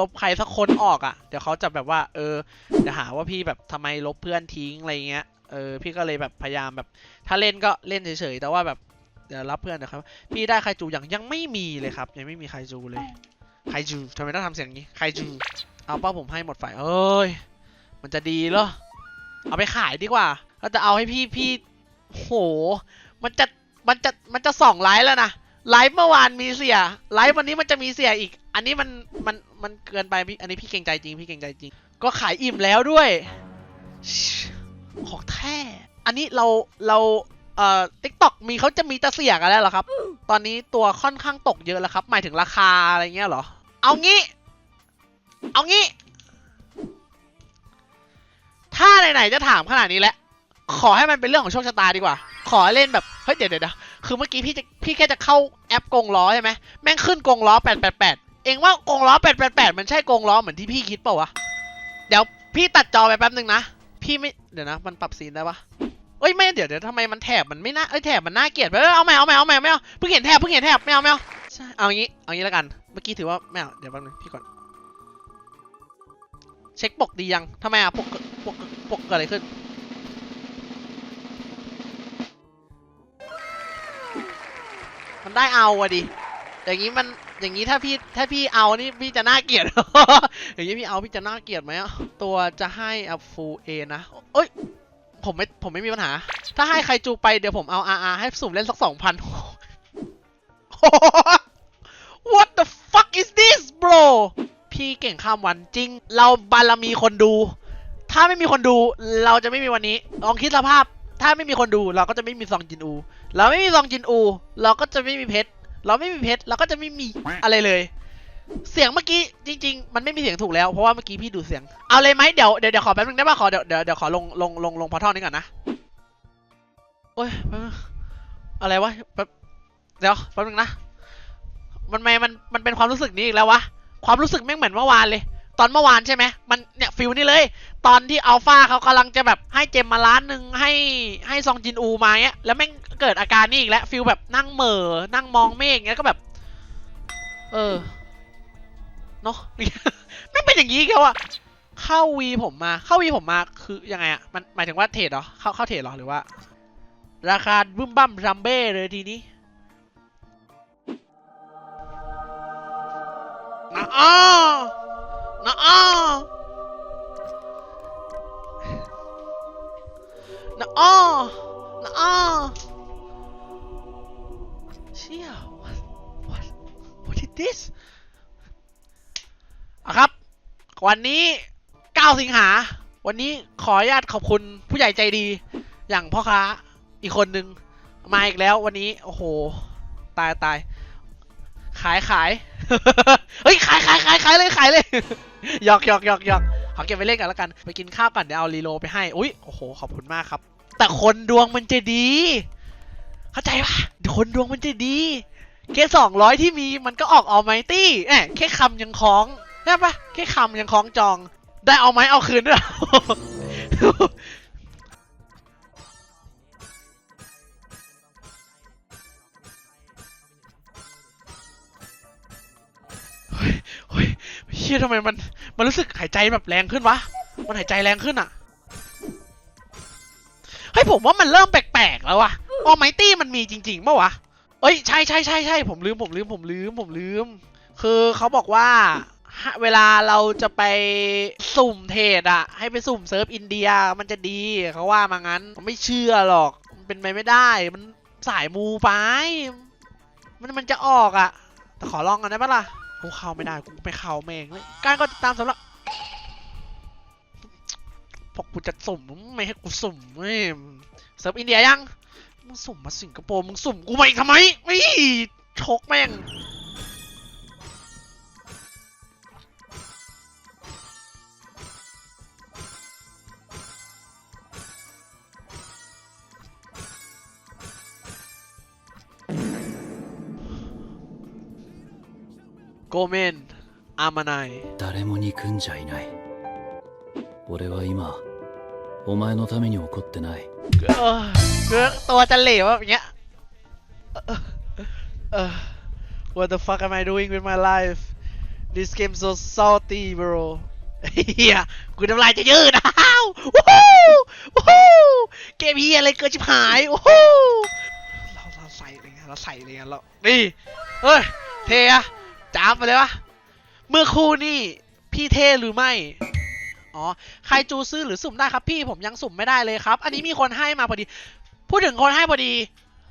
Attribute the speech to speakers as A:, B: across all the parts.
A: ลบใครสักคนออกอะ เดี๋ยวเขาจะแบบว่า เออจะหาว่าพี่แบบทำไมลบเพื่อนทิ้งอะไรเงี้ย เออ พี่ก็เลยแบบพยายามแบบ ถ้าเล่นก็เล่นเฉยๆ แต่ว่าแบบเดี๋ยวรับเพื่อนนะครับ พี่ได้ไคจูยังยังไม่มีเลยครับ ยังไม่มีไคจูเลยไคจูทำไมต้องทำเสียงนี้ไคจู เอาป้าผมให้หมดไฟเอ้ย มันจะดีเหรอ เอาไปขายดีกว่าเราจะเอาให้พี่พี่ โห มันจะ มันจะ มันจะสองไลฟ์แล้วนะ ไลฟ์เมื่อวานมีเสีย ไลฟ์วันนี้มันจะมีเสียอีก อันนี้มันมันมันเกินไปพี่อันนี้พี่เกรงใจจริงพี่เกรงใจจริง ก็ขายอิ่มแล้วด้วยของแท้ อันนี้เราเราเอ่อทิกตอกมีเขาจะมีต่เสียกันแล้วเหรอครับ ตอนนี้ตัวค่อนข้างตกเยอะแล้วครับ หมายถึงราคาอะไรเงี้ยเหรอ เอางี้ เอางี้ ถ้าไหนๆจะถามขนาดนี้แล้วขอให้มันเป็นเรื่องของโชคชะตาดีกว่า ขอเล่นแบบ เฮ้ย เดี๋ยวเดี๋ยวคือเมื่อกี้พี่จะพี่แค่จะเข้าแอปกงล้อใช่ไหม แม่งขึ้นกงล้อ888 เองว่ากงล้อ888มันใช่กงล้อเหมือนที่พี่คิดเปล่าวะ เดี๋ยวพี่ตัดจอไปแป๊บนึงนะ พี่ไม่ เดี๋ยวนะ มันปรับซีนได้ปะเอ้ยไม่เดี๋ยวเดี๋ยวทำไมมันแถบมันไม่น่าเอ้ยแถบมันน่าเกลียดไปเอ้ยเอาไม่เอาไม่เอาไม่ไม่เอาเพิ่งเห็นแถบเพิ่งเห็นแถบไม่เอาไม่เอาใช่เอางี้เอางี้แล้วกัน เมื่อกี้ถือว่าไม่เอาเดี๋ยวแป๊บนึงพี่ก่อน เช็คปกดียังทำไมอะปกปกปกเกิดอะไรขึ้น มันได้เอาอะดิอย่างนี้มัน อย่างนี้ถ้าพี่ถ้าพี่เอานี่พี่จะน่าเกลียด อย่างนี้พี่เอาพี่จะน่าเกลียดไหมอะตัวจะให้อัพฟูเอนะเอ้ยผมไม่ผมไม่มีปัญหา ถ้าให้ใครจูไปเดี๋ยวผมเอา RR ให้สุ่มเล่นสักสองพัน What the fuck is this bro พี่เก่งข้ามวันจริง เราบารมีคนดู ถ้าไม่มีคนดูเราจะไม่มีวันนี้ ลองคิดสภาพ ถ้าไม่มีคนดูเราก็จะไม่มีซองจินอู เราไม่มีซองจินอู เราก็จะไม่มีเพชร เราไม่มีเพชรเราก็จะไม่มีอะไรเลย เสียงเมื่อกี้จริง ๆ มันไม่มีเสียงถูกแล้วเพราะว่าเมื่อกี้พี่ดูดเสียง เอาเลยไหมเดี๋ยวเดี๋ยวเดี๋ยวขอแป๊บนึงได้ป่ะขอเดี๋ยวเดี๋ยวเดี๋ยวขอลงลงลงลงพอท่อนี้ก่อนนะโอ้ยแป๊บนึงอะไรวะแป๊บเดี๋ยวแป๊บนึงนะมันไม่มันมันเป็นความรู้สึกนี้อีกแล้ววะความรู้สึกแม่งเหมือนเมื่อวานเลย ตอนเมื่อวานใช่ไหมมันเนี่ยฟิลนี่เลย ตอนที่อัลฟาเขากำลังจะแบบให้เจมมาล้านหนึ่งให้ให้ซองจินอูมาเนี้ยแล้วแม่งเกิดอาการนี่อีกแล้วฟิลแบบนั่งเหม่อนั่งมองเมฆเงี้ยก็แบบ เออเนาะแม่เป็นอย่างนี้เขาอะเข้าวีผมมา เข้าวีผมมาคือยังไงอะมันหมายถึงว่าเทรดเหรอเข้าเข้าเทรดเหรอหรือว่า ราคาบึ้มบั้มรัมเบ้เลยทีนี้นะอ้อ นะอ้อนะอ้อนะอ้อเชี่ย what what what is this อะครับ วันนี้ 9 สิงหา วันนี้ขออนุญาตขอบคุณผู้ใหญ่ใจดี อย่างพ่อค้าอีกคนนึง มาอีกแล้ววันนี้ โอ้โห ตายตายขายขาย เฮ้ย ขายขายขายขายเลย ขายเลย หยอกหยอกหยอกหยอกขอเก็บไปเล่นกันแล้วกัน ไปกินข้าวก่อนเดี๋ยวเอารีโลไปให้ อุ้ยโอ้โห ขอบคุณมากครับ แต่คนดวงมันจะดี เข้าใจปะคนดวงมันจะดีแค่สองร้อยที่มีมันก็ออกเออไมตี้แหมแค่คำยังคล้องใช่ปะแค่คำยังคล้องจอง ได้เอาไหมเอาคืนด้วยเฮ้ยเฮ้ยเฮียทำไมมัน มันรู้สึกหายใจแบบแรงขึ้นวะ มันหายใจแรงขึ้นอะเฮ้ยผมว่ามันเริ่มแปลกๆแล้ววะออไมตี้มันมีจริงๆปะวะ เอ้ยใช่ใช่ใช่ใช่ผมลืมผมลืมผมลืมผมลืม คือเขาบอกว่าเวลาเราจะไปสุ่มเทรดอะให้ไปสุ่มเซิร์ฟอินเดียมันจะดีเขาว่ามางั้นผมไม่เชื่อหรอกมันเป็นไปไม่ได้ มันสายมูไป มันมันจะออกอะแต่ขอลองกันได้ปะล่ะ กูเข้าไม่ได้กูไปเข้าแม่งเลยการก็ติดตามสำหรับพอกูจะสุ่มไม่ให้กูสุ่มเว้ยเซิร์ฟอินเดียยังมึงสุ่มมาสิงคโปร์มึงสุ่มกูมาอีกทำไมไม่ชกแม่ง โกเมน อามานาย
B: 誰も憎んじゃいない俺は今お前のために怒ってない
A: เออคือตัวจะเหลวแบบเงี้ยเออเออ What the fuck am I doing with my life this game so salty bro เฮียกูน้ำลายจะยืดอ้าววู้ฮู้วู้ฮู้เกมเฮียอะไรเกินชิบหายโอ้โหเราเราใส่อะไรเงี้ยเราใส่อะไรเงี้ยเรานี่เฮ้ยเทอะ จ้ามไปเลยวะ เมื่อคู่นี่พี่เทหรือไม่ อ๋อ ใครจูซื้อหรือสุ่มได้ครับพี่ผมยังสุ่มไม่ได้เลยครับ อันนี้มีคนให้มาพอดี พูดถึงคนให้พอดี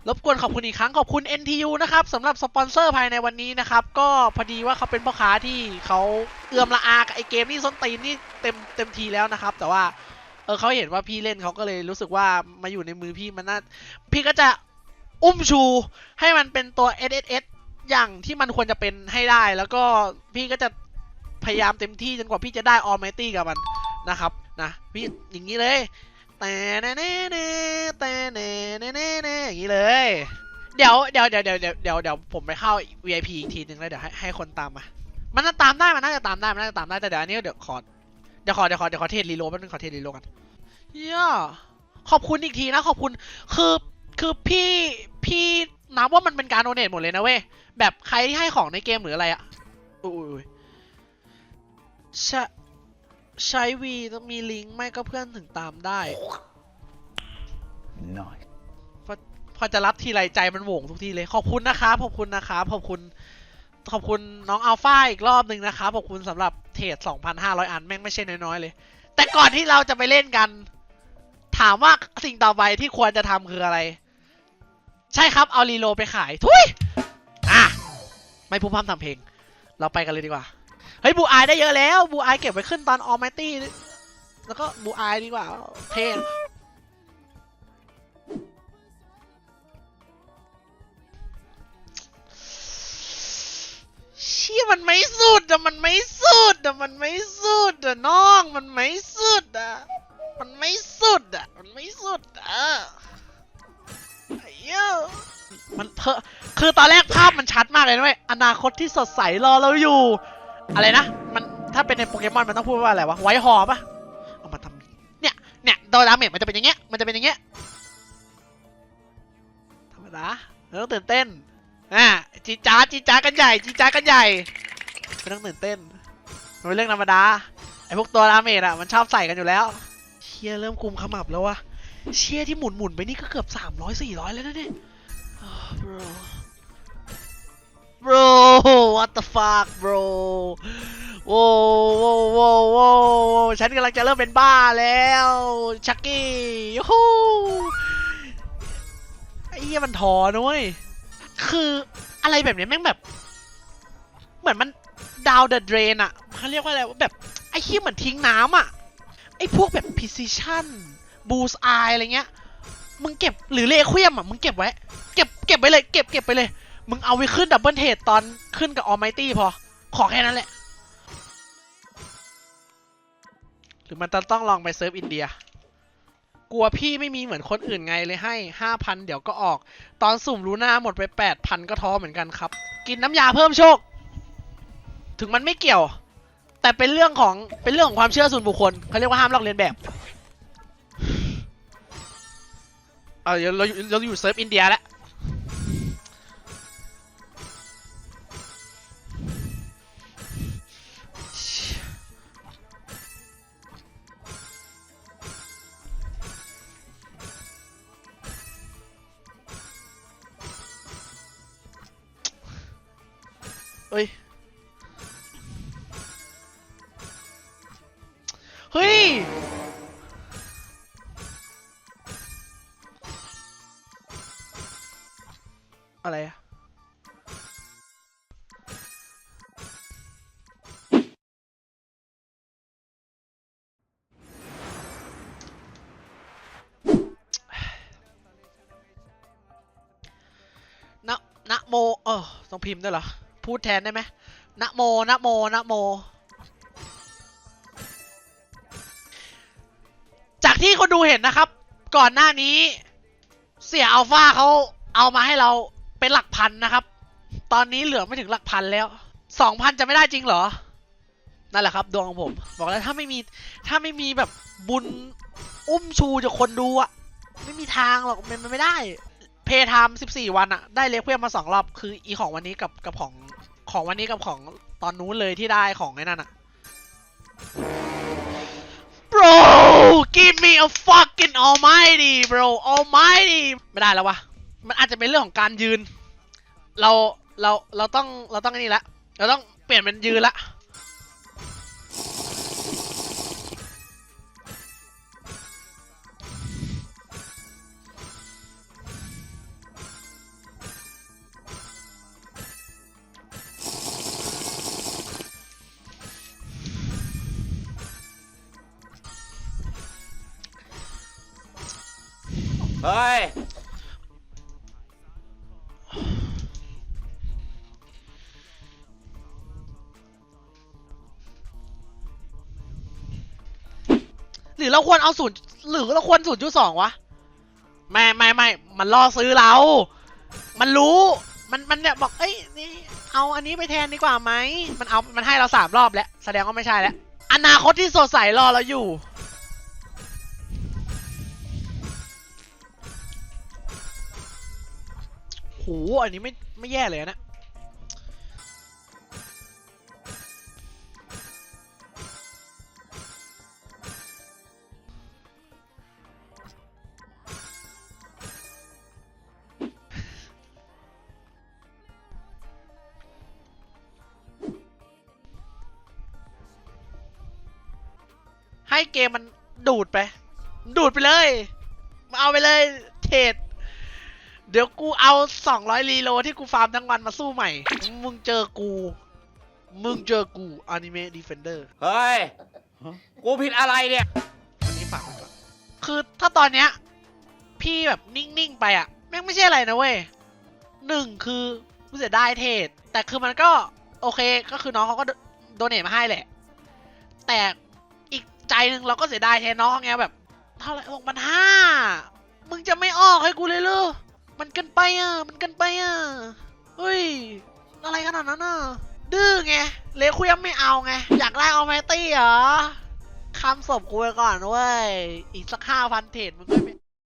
A: รบกวนขอบคุณอีกครั้งขอบคุณ NTU นะครับสำหรับสปอนเซอร์ภายในวันนี้นะครับ ก็พอดีว่าเขาเป็นพ่อค้าที่เขาเอื้อมละอากับไอเกมนี่ส้นตีนนี่เต็มเต็มทีแล้วนะครับ แต่ว่าเออเขาเห็นว่าพี่เล่นเขาก็เลยรู้สึกว่ามาอยู่ในมือพี่มันน่าพี่ก็จะอุ้มชูให้มันเป็นตัว SSS อย่างที่มันควรจะเป็นให้ได้ แล้วก็พี่ก็จะพยายามเต็มที่จนกว่าพี่จะได้ Almighty กับมันนะครับนะพี่อย่างนี้เลยแต่เน่เน่เน่แต่เน่เน่เน่เน่อย่างนี้เลยเดี๋ยวเดี๋ยวเดี๋ยวเดี๋ยวเดี๋ยวเดี๋ยวเดี๋ยวผมไปเข้า VIP อีกทีหนึ่งแล้วเดี๋ยวให้ให้คนตามมา มันน่าตามได้มันน่าจะตามได้มันน่าจะตามได้แต่เดี๋ยวอันนี้เดี๋ยวขอเดี๋ยวขอเดี๋ยวขอเดี๋ยวขอเทสรีโลแป๊บนึงขอเทสรีโลกันเฮียขอบคุณอีกทีนะขอบคุณคือคือพี่พี่ นับว่ามันเป็นการโดเนทหมดเลยนะเว้ย แบบใครที่ให้ของในเกมหรืออะไรอะอุ้ยอุ้ยอุ้ยใช่ใช้วีต้องมีลิงก์ไม่ก็เพื่อนถึงตามได้
B: Nice.
A: พอจะรับทีไรใจมันโหวงทุกทีเลย ขอบคุณนะครับ ขอบคุณนะครับ ขอบคุณ ขอบคุณน้องอัลฟาอีกรอบหนึ่งนะครับ ขอบคุณสำหรับเทรด2,500 อันแม่งไม่ใช่น้อยๆเลย แต่ก่อนที่เราจะไปเล่นกัน ถามว่าสิ่งต่อไปที่ควรจะทำคืออะไร ใช่ครับ เอารีโลไปขาย ทุยอะ ไม่พูดพร่ำทำเพลง เราไปกันเลยดีกว่า เฮ้ย บูอายได้เยอะแล้ว บูอายเก็บไว้ขึ้นตอนออ m มตี้ แล้วก็บูอายดีกว่า เท่เชี่ยมันไม่สุดอะมันไม่สุดอะมันไม่สุดอะน้อง มันไม่สุดอะมันไม่สุดอะมันไม่สุดอะ ยมันเพอคือตอนแรกภาพมันชัดมากเลยนะเว้ยอนาคตที่สดใสรอเราอยู่ อะไรนะ มันถ้าเป็นในโปเกมอนมันต้องพูดว่าอะไรวะ ไวท์ฮอปะเอามาทำเนี่ย เนี่ยโดยดาเมจมันจะเป็นอย่างเงี้ย มันจะเป็นอย่างเงี้ย ธรรมดาไม่ต้องตื่นเต้น อ่าจีจ้าจีจ้ากันใหญ่ จีจ้ากันใหญ่ไม่ต้องตื่นเต้นมันเป็นเรื่องธรรมดา ไอ้พวกตัวดาเมจอะมันชอบใส่กันอยู่แล้วเชียเริ่มคุมขมับแล้ววะ เชียที่หมุนหมุนๆไปนี่ก็เกือบสามร้อยสี่ร้อยแล้วนะเนี่ย bro bro what the fuck bro โว้โว้โว้โว้ฉันกำลังจะเริ่มเป็นบ้าแล้ว ชักกี้ยูฮูไอ้เหี้ยมันทอนะเว้ย คืออะไรแบบนี้แม่งแบบ เหมือนมันดาวเดอะเดรนอะเขาเรียกว่าอะไรวะแบบ ไอ้เหี้ยเหมือนทิ้งน้ำอะไอ้พวกแบบ precision boost eye อะไรเงี้ย มึงเก็บหรือเลควียมอะมึงเก็บไว้ เก็บเก็บไว้เลยเก็บเก็บไปเลย มึงเอาไว้ขึ้นดับเบิลเทรดตอนขึ้นกับออ m มตี้พอ ขอแค่นั้นแหละ หรือมันจะต้องลองไปเซิร์ฟอินเดีย กลัวพี่ไม่มีเหมือนคนอื่นไงเลยให้ห้าพันเดี๋ยวก็ออก ตอนสุ่มรู้หน้าหมดไปแปดพันก็ท้อเหมือนกันครับ กินน้ำยาเพิ่มโชค ถึงมันไม่เกี่ยว แต่เป็นเรื่องของเป็นเรื่องของความเชื่อส่วนบุคคลเขาเรียกว่าห้ามลอกเลียนแบบ เอาเดี๋ยวเราเราอยู่เซิร์ฟอินเดียแล้วเฮ้ย เฮ้ย โม เออต้องพิมพ์ด้วยเหรอ พูดแทนได้ไหมนะโมนะโมนะโม จากที่คนดูเห็นนะครับ ก่อนหน้านี้ เสียอัลฟาเขาเอามาให้เราเป็นหลักพันนะครับ ตอนนี้เหลือไม่ถึงหลักพันแล้วสองพันจะไม่ได้จริงเหรอ นั่นแหละครับ ดวงของผม บอกแล้วถ้าไม่มีถ้าไม่มีแบบบุญอุ้มชูจากคนดูอะไม่มีทางหรอกมันมันไม่ได้ เพย์ไทม์14วันอะได้เลเวลมาสองรอบ คืออีของวันนี้กับกับของของวันนี้กับของตอนนู้นเลยที่ได้ของไอ้นั่นอะ bro give me a fucking almighty bro almighty ไม่ได้แล้ววะมันอาจจะเป็นเรื่องของการยืน เราเราเราต้องเราต้องนี่ละ เราต้องเปลี่ยนเป็นยืนละ
C: เฮ้ย
A: หรือเราควรเอาศูนย์หรือเราควรศูนย์จุดสองวะ ไม่ไม่ไม่มันล่อซื้อเรา มันรู้ มันมันเนี่ยบอก เอ้ยนี่เอาอันนี้ไปแทนดีกว่าไหม มันเอา มันให้เราสามรอบแล้ว แสดงว่าไม่ใช่แล้ว อนาคตที่สดใสรอเราอยู่ หอันนี้ไม่ไม่แย่เลยนะให้เกมมันดูดไป ดูดไปเลย มาเอาไปเลยเทรด เดี๋ยวกูเอา 200รีโลที่กูฟาร์มทั้งวันมาสู้ใหม่ มึงเจอกู มึงเจอกูอนิเมะดีเฟนเดอร์
C: เฮ้ย กูผิดอะไรเนี่ย
A: อันนี้ฝากไว้ก่อนคือถ้าตอนเนี้ย พี่แบบนิ่ง ๆ ไปอะ แม่งไม่ใช่อะไรนะเว้ยหนึ่งคือกูเสียดายเทรดแต่คือมันก็โอเคก็คือน้องเขาก็โดเนทมาให้แหละ แต่อีกใจหนึ่งเราก็เสียดายแทนน้องเขาไงแบบ เท่าไหร่หกพันห้ามึงจะไม่ออกให้กูเลยเหรอ มันเกินไปอะ มันเกินไปอะ เฮ้ย อะไรขนาดนั้นอะ ดื้อไง เลคุยังไม่เอาไง อยากได้เอาไมตี้เหรอคำศพกูไปก่อนเว้ย อีกสักห้าพันเทรดมึงก็